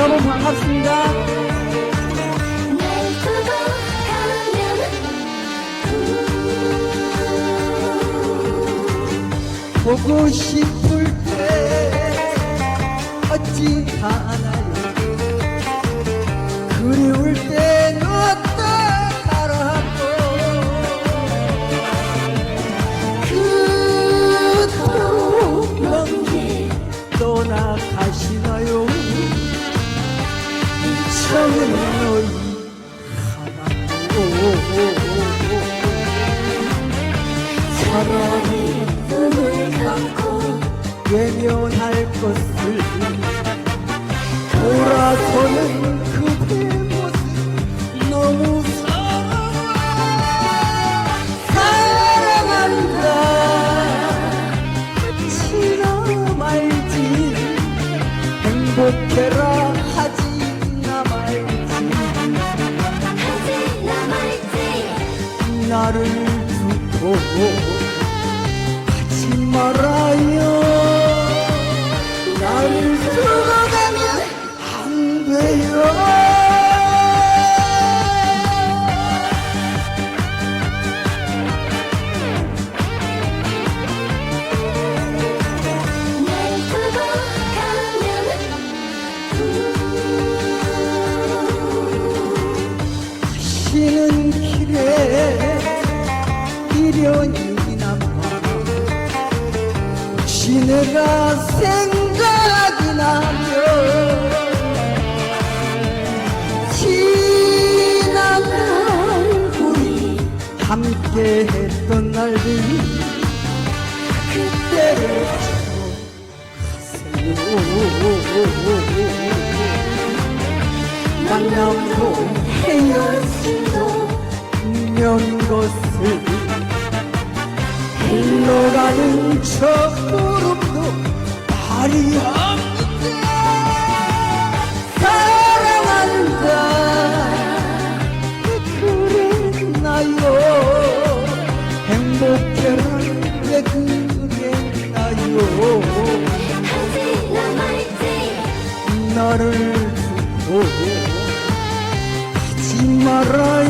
여러분 반갑습니다. 보고 싶을 때 어찌 하나요 이청은 너희 사랑이 눈을 감고 외면할 것을 돌아서는 그대 모습 너무 사랑한다 지나 말지 행복해 두고 가지 말아요. 나를 두고 가면 안 돼요 혹시 내가 생각이 나면 지나간 우리 함께 했던 날들 그때를 가세요. 만남도 흘러가는 저 구름도 말이 없는데 사랑한다. 왜 그랬나요? 행복해라. 왜 그랬나요? 하지 나 나를 두고 가지 말아요